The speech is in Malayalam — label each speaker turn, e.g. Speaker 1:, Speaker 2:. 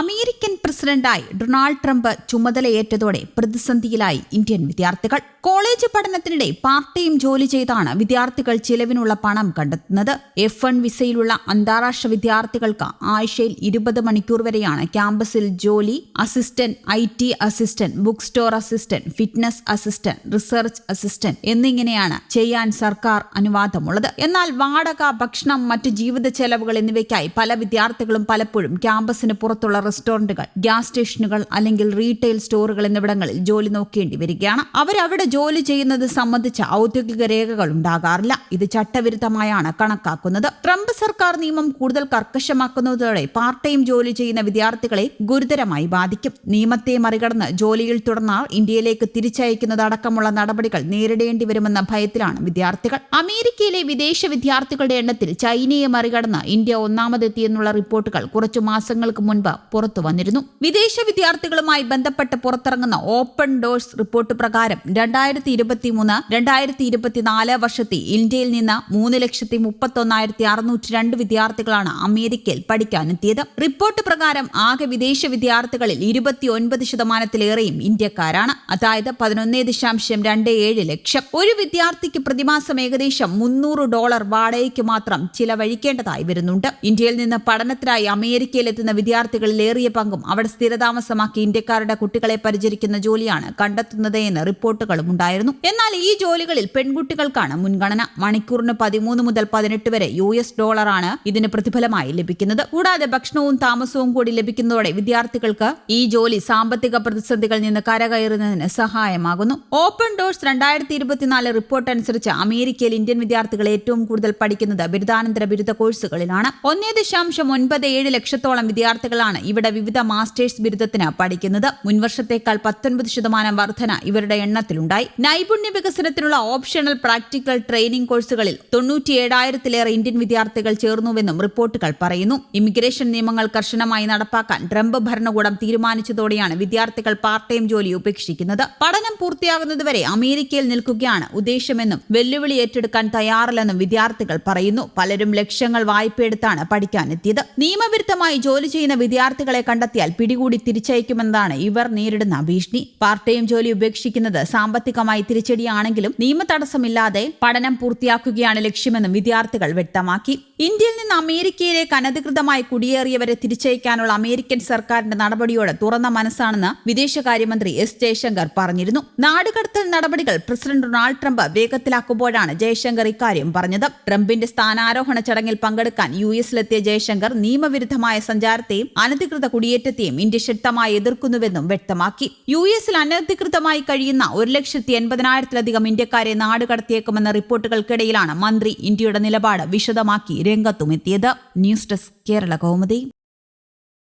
Speaker 1: അമേരിക്കൻ പ്രസിഡന്റായി ഡൊണാൾഡ് ട്രംപ് ചുമതലയേറ്റതോടെ പ്രതിസന്ധിയിലായി ഇന്ത്യൻ വിദ്യാർത്ഥികൾ. കോളേജ് പഠനത്തിനിടെ പാർട്ട് ടൈം ജോലി ചെയ്താണ് വിദ്യാർത്ഥികൾ ചിലവിനുള്ള പണം കണ്ടെത്തുന്നത്. എഫ് വിസയിലുള്ള അന്താരാഷ്ട്ര വിദ്യാർത്ഥികൾക്ക് ആഴ്ചയിൽ ഇരുപത് മണിക്കൂർ വരെയാണ് ക്യാമ്പസിൽ ജോലി. Assistant I T assistant book store assistant fitness assistant research assistant എന്നിങ്ങനെയാണ് ചെയ്യാൻ സർക്കാർ അനുവാദമുള്ളത്. എന്നാൽ വാടക ഭക്ഷണം മറ്റ് ജീവിത ചെലവുകൾ എന്നിവയ്ക്കായി പല വിദ്യാർത്ഥികളും പലപ്പോഴും ക്യാമ്പസിന് പുറത്തുള്ള റെസ്റ്റോറന്റുകൾ ഗ്യാസ് സ്റ്റേഷനുകൾ അല്ലെങ്കിൽ റീറ്റെയിൽ സ്റ്റോറുകൾ എന്നിവിടങ്ങളിൽ ജോലി നോക്കേണ്ടി വരികയാണ്. അവരവിടെ ജോലി ചെയ്യുന്നത് സംബന്ധിച്ച ഔദ്യോഗിക രേഖകൾ ഉണ്ടാകാറില്ല. ഇത് ചട്ടവിരുദ്ധമായാണ് കണക്കാക്കുന്നത്. ട്രംപ് സർക്കാർ നിയമം കൂടുതൽ കർക്കശമാക്കുന്നതോടെ പാർട്ട് ടൈം ജോലി ചെയ്യുന്ന വിദ്യാർത്ഥികളെ ഗുരുതരമായി ബാധിക്കും. നിയമത്തെ മറികടന്ന് ജോലിയിൽ തുടർന്നാൽ ഇന്ത്യയിലേക്ക് തിരിച്ചയക്കുന്നതടക്കമുള്ള നടപടികൾ നേരിടേണ്ടി വരുമെന്ന ഭയത്തിലാണ് വിദ്യാർത്ഥികൾ. അമേരിക്കയിലെ വിദേശ വിദ്യാർത്ഥികളുടെ എണ്ണത്തിൽ ചൈനയെ മറികടന്ന് ഇന്ത്യ ഒന്നാമതെത്തിയെന്നുള്ള റിപ്പോർട്ടുകൾ കുറച്ചു മാസങ്ങൾക്ക് മുൻപ് പുറത്തു വന്നിരുന്നു. വിദേശ വിദ്യാർത്ഥികളുമായി ബന്ധപ്പെട്ട് പുറത്തിറങ്ങുന്ന ഓപ്പൺ ഡോഴ്സ് റിപ്പോർട്ട് പ്രകാരം രണ്ടായിരത്തി ഇരുപത്തി മൂന്ന് രണ്ടായിരത്തി ഇരുപത്തിനാല് വർഷത്തിൽ ഇന്ത്യയിൽ നിന്ന് മൂന്ന് ലക്ഷത്തി മുപ്പത്തൊന്നായിരത്തി അറുന്നൂറ്റി രണ്ട് വിദ്യാർത്ഥികളാണ് അമേരിക്കയിൽ പഠിക്കാനെത്തിയത്. റിപ്പോർട്ട് പ്രകാരം ആകെ വിദേശ വിദ്യാർത്ഥികളിൽ ഇരുപത്തിയൊൻപത് ശതമാനത്തിലേറെയും ഇന്ത്യക്കാരാണ്. അതായത് പതിനൊന്നേ ദശാംശം രണ്ട് ഏഴ് ലക്ഷം. ഒരു വിദ്യാർത്ഥിക്ക് പ്രതിമാസം ഏകദേശം മുന്നൂറ് ഡോളർ വാടകയ്ക്ക് മാത്രം ചിലവഴിക്കേണ്ടതായി വരുന്നുണ്ട്. ഇന്ത്യയിൽ നിന്ന് പഠനത്തിനായി അമേരിക്കയിലെത്തുന്ന വിദ്യാർത്ഥികളിൽ ഏറിയ പങ്കും അവിടെ സ്ഥിരതാമസമാക്കി ഇന്ത്യക്കാരുടെ കുട്ടികളെ പരിചരിക്കുന്ന ജോലിയാണ് കണ്ടെത്തുന്നത് എന്ന് റിപ്പോർട്ടുകളും ഉണ്ടായിരുന്നു. എന്നാൽ ഈ ജോലികളിൽ പെൺകുട്ടികൾക്കാണ് മുൻഗണന. മണിക്കൂറിന് പതിമൂന്ന് മുതൽ പതിനെട്ട് വരെ യു എസ് ഡോളറാണ് ഇതിന് പ്രതിഫലമായി ലഭിക്കുന്നത്. കൂടാതെ ഭക്ഷണവും താമസവും കൂടി ലഭിക്കുന്നതോടെ വിദ്യാർത്ഥികൾക്ക് ഈ ജോലി സാമ്പത്തിക പ്രതിസന്ധികളിൽ നിന്ന് കരകയറുന്നതിന് സഹായമാകുന്നു. ഓപ്പൺ ഡോഴ്സ് രണ്ടായിരത്തി ഇരുപത്തിനാല് റിപ്പോർട്ട് അനുസരിച്ച് അമേരിക്കയിൽ ഇന്ത്യൻ വിദ്യാർത്ഥികൾ ഏറ്റവും കൂടുതൽ പഠിക്കുന്നത് ബിരുദാനന്തര ബിരുദ കോഴ്സുകളിലാണ്. ഒന്നേ ദശാംശം ഒൻപത് ഏഴ് ലക്ഷത്തോളം വിദ്യാർത്ഥികളാണ് ഇവിടെ വിവിധ മാസ്റ്റേഴ്സ് ബിരുദത്തിന് പഠിക്കുന്നത് മുൻവർഷത്തേക്കാൾ പത്തൊൻപത് ശതമാനം വർധന ഇവരുടെ എണ്ണത്തിലുണ്ടായി. നൈപുണ്യ വികസനത്തിനുള്ള ഓപ്ഷണൽ പ്രാക്ടിക്കൽ ട്രെയിനിംഗ് കോഴ്സുകളിൽ തൊണ്ണൂറ്റിയേഴായിരത്തിലേറെ ഇന്ത്യൻ വിദ്യാർത്ഥികൾ ചേർന്നുവെന്നും റിപ്പോർട്ടുകൾ പറയുന്നു. ഇമിഗ്രേഷൻ നിയമങ്ങൾ കർശനമായി നടപ്പാക്കാൻ ട്രംപ് ഭരണകൂടം തീരുമാനിച്ചതോടെയാണ് വിദ്യാർത്ഥികൾ പാർട്ട് ടൈം ജോലി ഉപേക്ഷിക്കുന്നത്. പഠനം പൂർത്തിയാകുന്നതുവരെ അമേരിക്കയിൽ നിൽക്കുകയാണ് ഉദ്ദേശമെന്നും വെല്ലുവിളി ഏറ്റെടുക്കാൻ തയ്യാറല്ലെന്നും വിദ്യാർത്ഥികൾ പറയുന്നു. പലരും ലക്ഷ്യങ്ങൾ വായ്പയെടുത്താണ് പഠിക്കാനെത്തിയത്. നിയമവിരുദ്ധമായി ജോലി ചെയ്യുന്ന വിദ്യാർത്ഥികളെ കണ്ടെത്തിയാൽ പിടികൂടി തിരിച്ചയക്കുമെന്നാണ് ഇവർ നേരിടുന്ന ഭീഷണി. പാർട്ട് ടൈം ജോലി ഉപേക്ഷിക്കുന്നത് സാമ്പത്തികമായി തിരിച്ചടിയാണെങ്കിലും നിയമ തടസ്സമില്ലാതെ പഠനം പൂർത്തിയാക്കുകയാണ് ലക്ഷ്യമെന്നും വിദ്യാർത്ഥികൾ വ്യക്തമാക്കി. ഇന്ത്യയിൽ നിന്ന് അമേരിക്കയിലേക്ക് അനധികൃതമായി കുടിയേറിയവരെ തിരിച്ചയക്കാനുള്ള അമേരിക്കൻ സർക്കാരിന്റെ നടപടിയോട് തുറന്ന മനസ്സാണെന്ന് വിദേശകാര്യമന്ത്രി എസ് ജയശങ്കർ പറഞ്ഞിരുന്നു. നാടുകടത്തൽ നടപടികൾ പ്രസിഡന്റ് ഡൊണാൾഡ് ട്രംപ് വേഗത്തിലാക്കുമ്പോഴാണ് ജയശങ്കർ ഇക്കാര്യം പറഞ്ഞത്. ട്രംപിന്റെ സ്ഥാനാരോഹണ ചടങ്ങിൽ പങ്കെടുക്കാൻ യു എസിലെത്തിയ ജയശങ്കർ നിയമവിരുദ്ധമായ സഞ്ചാരത്തെയും അനധികൃത കുടിയേറ്റത്തെയും ഇന്ത്യ ശക്തമായി എതിർക്കുന്നുവെന്നും വ്യക്തമാക്കി. യു എസിൽ അനധികൃതമായി കഴിയുന്ന ഒരു ലക്ഷത്തി എൺപതിനായിരത്തിലധികം ഇന്ത്യക്കാരെ നാടുകടത്തിയേക്കുമെന്ന റിപ്പോർട്ടുകൾക്കിടയിലാണ് മന്ത്രി ഇന്ത്യയുടെ നിലപാട് വിശദമാക്കി രംഗത്തുമെത്തിയത്. News desk Kerala Kaumudi.